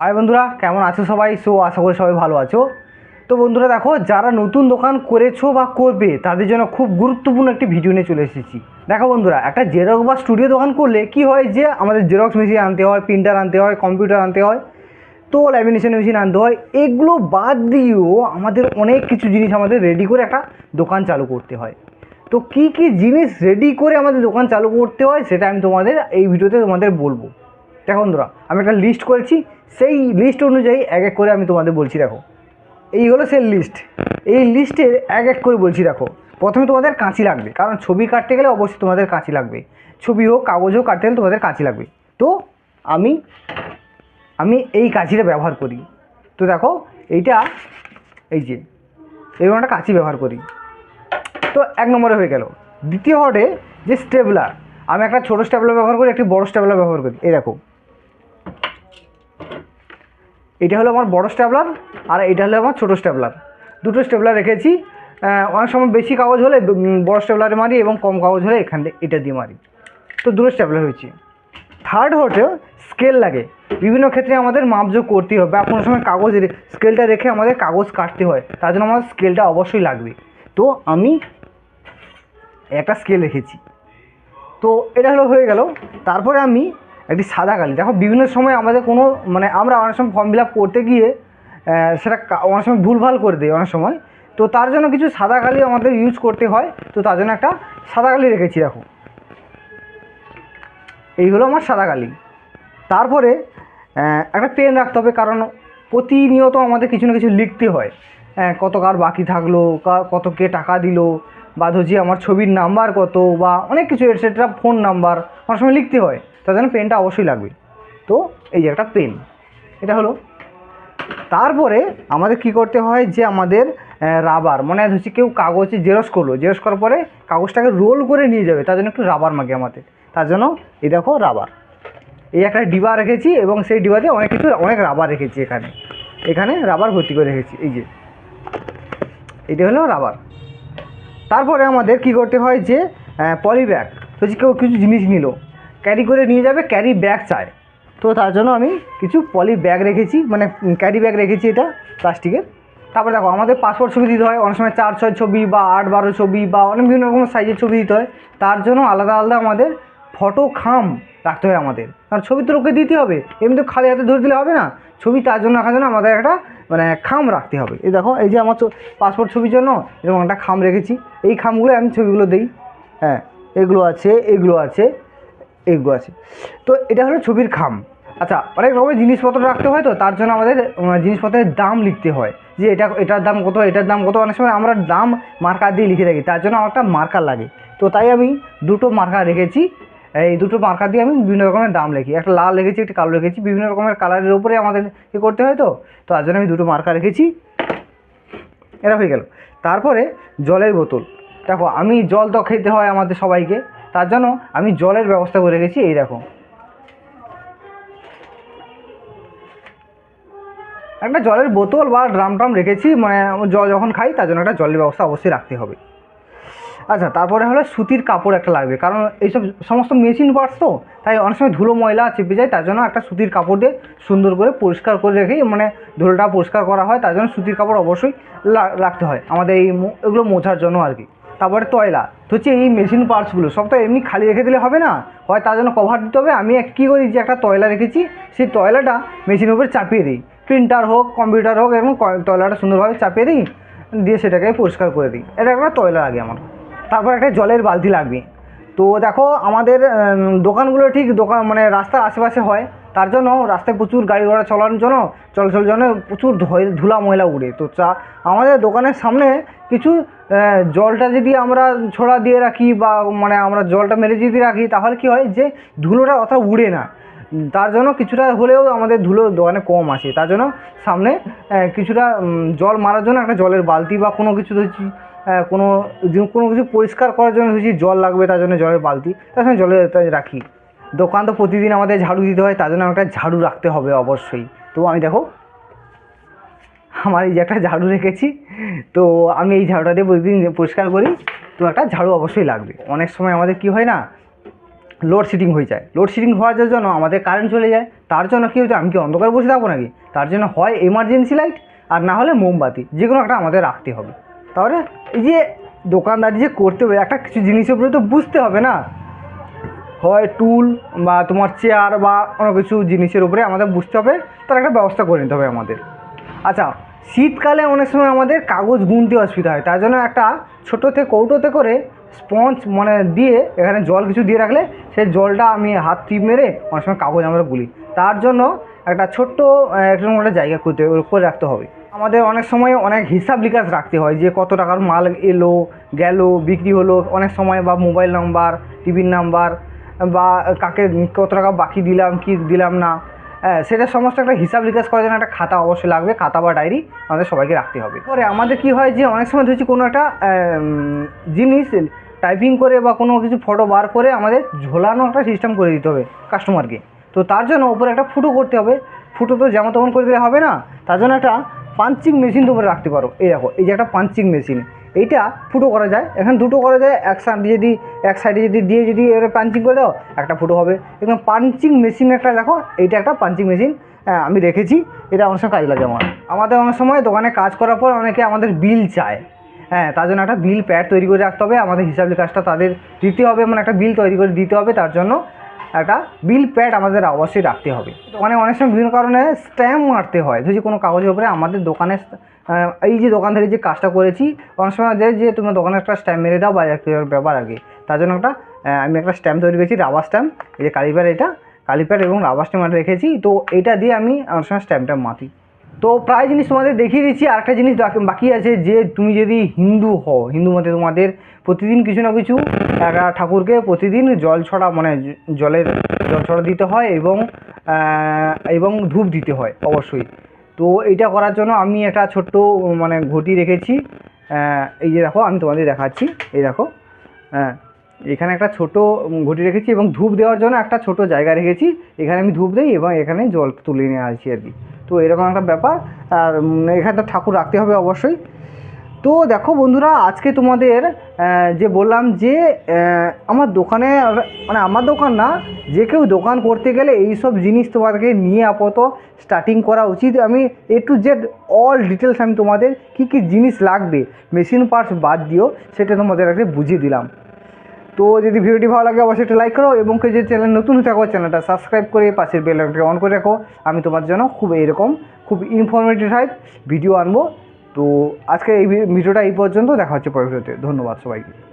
High বন্ধুরা, কেমন আছো সবাই? সো, আশা করি সবাই ভালো আছো। তো বন্ধুরা, দেখো, যারা নতুন দোকান করেছ বা করবে, তাদের জন্য খুব গুরুত্বপূর্ণ একটি ভিডিও নিয়ে চলে এসেছি। দেখো বন্ধুরা, একটা জেরক্স বা স্টুডিও দোকান করলে কি হয় যে, আমাদের জেরক্স মেশিন আনতে হয় প্রিন্টার আনতে হয় কম্পিউটার আনতে হয়, তো ল্যামিনেশন মেশিন আনতে হয়, এগুলো বাদ দিয়েও আমাদের অনেক কিছু জিনিস আমাদের রেডি করে একটা দোকান চালু করতে হয়। তো কি কি জিনিস রেডি করে আমাদের দোকান চালু করতে হয়, সেটা আমি তোমাদের এই ভিডিওতে তোমাদের বলব। দেখো বন্ধুরা, আমি একটা লিস্ট করেছি, সেই লিস্ট অনুযায়ী এক এক করে আমি তোমাদের বলছি দেখো। এই হলো সেই লিস্ট এই লিস্টের এক এক করে বলছি দেখো। প্রথমে তোমাদের কাঁচি লাগবে, কারণ ছবি কাটতে গেলে অবশ্যই তোমাদের কাঁচি লাগবে। ছবি হোক, কাগজ হোক, কাটতে গেলে তোমাদের কাঁচি লাগবে। তো আমি আমি এই কাঁচিটা ব্যবহার করি। তো দেখো, এইটা, এই যে, এরকম একটা কাঁচি ব্যবহার করি। তো এক নম্বরে হয়ে গেল। দ্বিতীয় হটে যে স্টেবলার আমি একটা ছোটো স্টেবলার ব্যবহার করি, একটি বড় স্টেবলার ব্যবহার করি। এই দেখো এটা হলো আমার বড় স্টেবলার আর এটা হলো আমার ছোটো স্টেবলার দুটো স্টেবলার রেখেছি। অনেক সময় বেশি কাগজ হলে বড় স্টেবলারে মারি এবং কম কাগজ হলে এখান থেকে এটা দিয়ে মারি। তো দুটো স্টেবলার হয়েছে। থার্ড হটে স্কেল লাগে। বিভিন্ন ক্ষেত্রে আমাদের মাপযোগ করতে হবে বা কোনো সময় কাগজ স্কেলটা রেখে আমাদের কাগজ কাটতে হয়। তার জন্য আমার স্কেলটা অবশ্যই লাগবে। তো আমি একটা স্কেল রেখেছি। তো এটা হলো হয়ে গেল। তারপরে আমি একটি সাদা কালি দেখো বিভিন্ন সময় আমাদের কোনো মানে আমরা অনেক সময় ফর্ম ফিল আপ করতে গিয়ে সেটা অনেক সময় ভুলভাল করে দিই অনেক সময়। তো তার জন্য কিছু সাদা কালি আমাদের ইউজ করতে হয়। তো তার জন্য একটা সাদা কালি রেখেছি দেখো। এই হলো আমার সাদা কালি তারপরে একটা পেন রাখতে হবে কারণ প্রতিনিয়ত আমাদের কিছু না কিছু লিখতে হয়। হ্যাঁ, কত কার বাকি থাকল কত কে টাকা দিল বা ধরছি আমার ছবির নাম্বার কত বা অনেক কিছু এটসেট্রা ফোন নাম্বার অনেক সময় লিখতে হয়। তার জন্য পেনটা অবশ্যই লাগবে। তো এই যে একটা পেন, এটা হলো। তারপরে আমাদের কি করতে হয় যে আমাদের রাবার মানে হচ্ছে কেউ কাগজে জেরক্স করল, জেরক্স করার পরে কাগজটাকে রোল করে নিয়ে যাবে, তার জন্য একটু রাবার মাগে আমাদের। তার জন্য এই দেখো রাবার এই একটা ডিবা রেখেছি এবং সেই ডিবাতে অনেক কিছু, অনেক রাবার রেখেছি এখানে। এখানে রাবার ভর্তি করে রেখেছি, এই যে। এটা হলো রাবার তারপরে আমাদের কি করতে হয় যে পলি ব্যাগ হচ্ছে কেউ কিছু জিনিস নিল। ক্যারি করে নিয়ে যাবে ক্যারি ব্যাগ চায়। তো তার জন্য আমি কিছু পলি ব্যাগ রেখেছি মানে ক্যারি ব্যাগ রেখেছি এটা প্লাস্টিকের তারপরে দেখো, আমাদের পাসপোর্ট ছবি দিতে হয়, অনেক সময় চার, ছয় ছবি বা আট, বারো ছবি বা অনেক বিভিন্ন রকম সাইজের ছবি দিতে হয়। তার জন্য আলাদা আলাদা আমাদের ফটো খাম রাখতে হয় আমাদের। কারণ ছবি তো লোককে দিতে হবে, এমনি তো খালি হাতে ধরে দিলে হবে না। ছবি তার জন্য রাখার জন্য আমাদের একটা মানে খাম রাখতে হবে। এই দেখো, এই যে আমার পাসপোর্ট ছবির জন্য এরকম একটা খাম রেখেছি। এই খামগুলো আমি ছবিগুলো দিই। হ্যাঁ এগুলো আছে এগুলো আছে। এইগুলো আছে। তো এটা হলো ছবির খাম। আচ্ছা অনেক রকমের জিনিসপত্র রাখতে হয় তো, তার জন্য আমাদের জিনিসপত্রের দাম লিখতে হয়। যে এটা, এটার দাম কত, এটার দাম কত, অনেক সময় আমরা দাম মার্কার দিয়ে লিখে রাখি, তার জন্য আমার একটা মার্কার লাগে। তো তাই আমি দুটো মার্কার রেখেছি। এই দুটো মার্কার দিয়ে আমি বিভিন্ন রকমের দাম লিখি। একটা লাল রেখেছি, একটা কালো রেখেছি, বিভিন্ন রকমের কালারের উপরে আমাদের কী করতে হয় তো তো তার জন্য আমি দুটো মার্কার রেখেছি। এটা হয়ে গেল। তারপরে জলের বোতল। দেখো, আমি জল তো খেতে হয় আমাদের সবাইকে। তার জন্য আমি জলের ব্যবস্থা করে রেখেছি, এই দেখো। একটা জলের বোতল বা ড্রাম ট্রাম রেখেছি মানে জল যখন খাই, তার জন্য একটা জলের ব্যবস্থা অবশ্যই রাখতে হবে। আচ্ছা তারপরে হলো সুতির কাপড় একটা লাগবে, কারণ এইসব সমস্ত মেশিন পার্টস তো, তাই অনেক সময় ধুলো, ময়লা চেপে যায়, তার জন্য একটা সুতির কাপড় দিয়ে সুন্দর করে পরিষ্কার করে রেখে মানে ধুলোটা পরিষ্কার করা হয়, তার জন্য সুতির কাপড় অবশ্যই রাখতে হয়, আমাদের এই এগুলো মোছার জন্য আর কি। তারপরে তয়লা তো হচ্ছে এই মেশিন পার্টসগুলো সব তো এমনি খালি রেখে দিলে হবে না? হয় তার জন্য কভার দিতে হবে। আমি এক- কী করি যে একটা তয়লা রেখেছি, সেই তয়লাটা মেশিনের উপরে চাপিয়ে দিই। প্রিন্টার হোক কম্পিউটার হোক ক- তয়লাটা সুন্দরভাবে চাপিয়ে দিই, দিয়ে সেটাকে পরিষ্কার করে দিই। এটা একটা তয়লা লাগে আমার। তারপর একটা জলের বালতি লাগবে। তো দেখো আমাদের দোকানগুলো ঠিক দোকান মানে রাস্তার আশেপাশে হয়। তার জন্য রাস্তায় প্রচুর গাড়ি ঘোড়া চলানোর জন্য চলাচল জন্য প্রচুর ধুলা ময়লা উড়ে। তো চা, আমাদের দোকানের সামনে কিছু জলটা যদি আমরা ছোড়া দিয়ে রাখি বা মানে আমরা জলটা মেরে যদি রাখি, তাহলে কি হয় যে ধুলোটা অতটা উড়ে না। তার জন্য কিছুটা হলেও আমাদের ধুলো দোকানে কম আসে। তার জন্য সামনে কিছুটা জল মারার জন্য একটা জলের বালতি বা কোনো কিছু ধরছি কোনো কোনো কিছু পরিষ্কার করার জন্য ধরছি জল লাগবে তার জন্য জলের বালতি, তার জলের এটা রাখি। দোকান তো প্রতিদিন আমাদের ঝাড়ু দিতে হয়, তার জন্য একটা ঝাড়ু রাখতে হবে অবশ্যই। তো আমি দেখো, আমার এই যে একটা ঝাড়ু রেখেছি, তো আমি এই ঝাড়ুটা দিয়ে প্রতিদিন পরিষ্কার করি, তো একটা ঝাড়ু অবশ্যই লাগবে। অনেক সময় আমাদের কি হয় না লোডশেডিং হয়ে যায়। লোডশেডিং হওয়ার জন্য আমাদের কারেন্ট চলে যায়, তার জন্য কী হচ্ছে, আমি কি অন্ধকার বসে থাকব নাকি? তার জন্য হয় এমার্জেন্সি লাইট আর না হলে মোমবাতি যে কোনো একটা আমাদের রাখতে হবে। তাহলে এই যে দোকানদারি যে করতে হবে, একটা কিছু জিনিসের উপরে তো বুঝতে হবে না। হয় টুল বা তোমার চেয়ার বা কোনো কিছু জিনিসের উপরে আমাদের বুঝতে হবে, তার একটা ব্যবস্থা করে নিতে হবে আমাদের। আচ্ছা শীতকালে অনেক সময় আমাদের কাগজ গুনতে অসুবিধা হয়, তার জন্য একটা ছোটো থেকে কৌটোতে করে স্পঞ্জ মানে দিয়ে এখানে জল কিছু দিয়ে রাখলে সেই জলটা আমি হাত টিপ মেরে অনেক সময় কাগজ আমরা গুলি। তার জন্য একটা ছোট্ট এরকম একটা জায়গা করতে, করে রাখতে হবে। আমাদের অনেক সময় অনেক হিসাব নিকাশ রাখতে হয় যে কত টাকার মাল এলো, গেল, বিক্রি হলো, অনেক সময় বা মোবাইল নাম্বার, টিভির নাম্বার বা কাকে কত টাকা বাকি দিলাম, কি দিলাম না হ্যাঁ সেটা সমস্ত একটা হিসাব নিকাশ করার জন্য একটা খাতা অবশ্যই লাগবে, খাতা বা ডায়েরি আমাদের সবাইকে রাখতে হবে। পরে আমাদের কি হয় যে, অনেক সময় ধরছি কোনো একটা জিনিস টাইপিং করে বা কোনো কিছু ফটো বার করে আমাদের ঝোলানো একটা সিস্টেম করে দিতে হবে কাস্টমারকে তো তার জন্য উপরে একটা ফুটো করতে হবে, ফুটো তো যেমন তেমন করে দিলে হবে না, তার জন্য একটা পাঞ্চিং মেশিন তো উপরে রাখতে পারো। এই দেখো, এই যে একটা পাঞ্চিং মেশিন এইটা ফুটো করা যায়। এখানে দুটো করা যায়, এক সাইডে যদি, এক সাইডে যদি দিয়ে যদি এবারে পাঞ্চিং করে দাও, একটা ফুটো হবে। এবং পাঞ্চিং মেশিন একটা দেখো, এইটা একটা পাঞ্চিং মেশিন আমি রেখেছি, এটা অনেক সময় কাজ লাগে আমার। আমাদের অনেক সময় দোকানে কাজ করার পর অনেকে আমাদের বিল চায়। হ্যাঁ তার জন্য একটা বিল প্যাড তৈরি করে রাখতে হবে, আমাদের হিসাব নিকাশটা তাদের দিতে হবে মানে একটা বিল তৈরি করে দিতে হবে, তার জন্য একটা বিল প্যাড আমাদের অবশ্যই রাখতে হবে। দোকানে অনেক সময় বিভিন্ন কারণে স্ট্যাম্প মারতে হয়। যদি কোনো কাগজের উপরে আমাদের দোকানে এই যে দোকান থেকে যে কাজটা করেছি, অনেক সময় দেয় যে তুমি দোকানে একটা স্ট্যাম্প মেরে দাও বা ব্যাপার আগে। তার জন্য একটা আমি একটা স্ট্যাম্প তৈরি করেছি রাবার স্ট্যাম্প এই যে কালিপ্যাড এটা। কালিপ্যাড এবং রাবার স্ট্যাম্প রেখেছি, তো এটা দিয়ে আমি অনেক সময় স্ট্যাম্পটা মাতি তো প্রায় জিনিস তোমাদের দেখিয়ে দিচ্ছি, আরেকটা জিনিস বাকি আছে যে তুমি যদি হিন্দু হও, হিন্দু মতে তোমাদের প্রতিদিন কিছু না কিছু একটা ঠাকুরকে প্রতিদিন জল ছড়া মানে জলের, জল ছড়া দিতে হয় এবং এবং ধূপ দিতে হয়, অবশ্যই। তো এইটা করার জন্য আমি একটা ছোট্ট মানে ঘটি রেখেছি। এই যে দেখো, আমি তোমাদের দেখাচ্ছি। এই দেখো হ্যাঁ এখানে একটা ছোট ঘটি রেখেছি এবং ধূপ দেওয়ার জন্য একটা ছোট জায়গা রেখেছি। এখানে আমি ধূপ দিই এবং এখানে জল তুলে নিয়ে আসি আর কি। তো এরকম একটা ব্যাপার। আর এখানে তো ঠাকুর রাখতে হবে অবশ্যই। তো দেখো বন্ধুরা, আজকে তোমাদের যে বললাম যে আমার দোকানে মানে আমার দোকান না, যে কেউ দোকান করতে গেলে এই সব জিনিস তোমাদেরকে নিয়ে আপাতত স্টার্টিং করা উচিত। আমি A to Z all details আমি তোমাদের কী কী জিনিস লাগবে মেশিন পার্টস বাদ দিও, সেটা তোমাদের আগে বুঝিয়ে দিলাম। তো যদি ভিডিওটি ভালো লাগে, অবশ্যই একটা লাইক করো এবং যদি চ্যানেল নতুন হয়ে থাকো চ্যানেলটা সাবস্ক্রাইব করে পাশের বেল অন করে রাখো। আমি তোমার জন্য খুব এরকম খুব ইনফরমেটিভ টাইপ ভিডিও আনব। তো আজকে এই ভিডিওটা এই পর্যন্ত। দেখা হচ্ছে পরের ধন্যবাদ সবাইকে।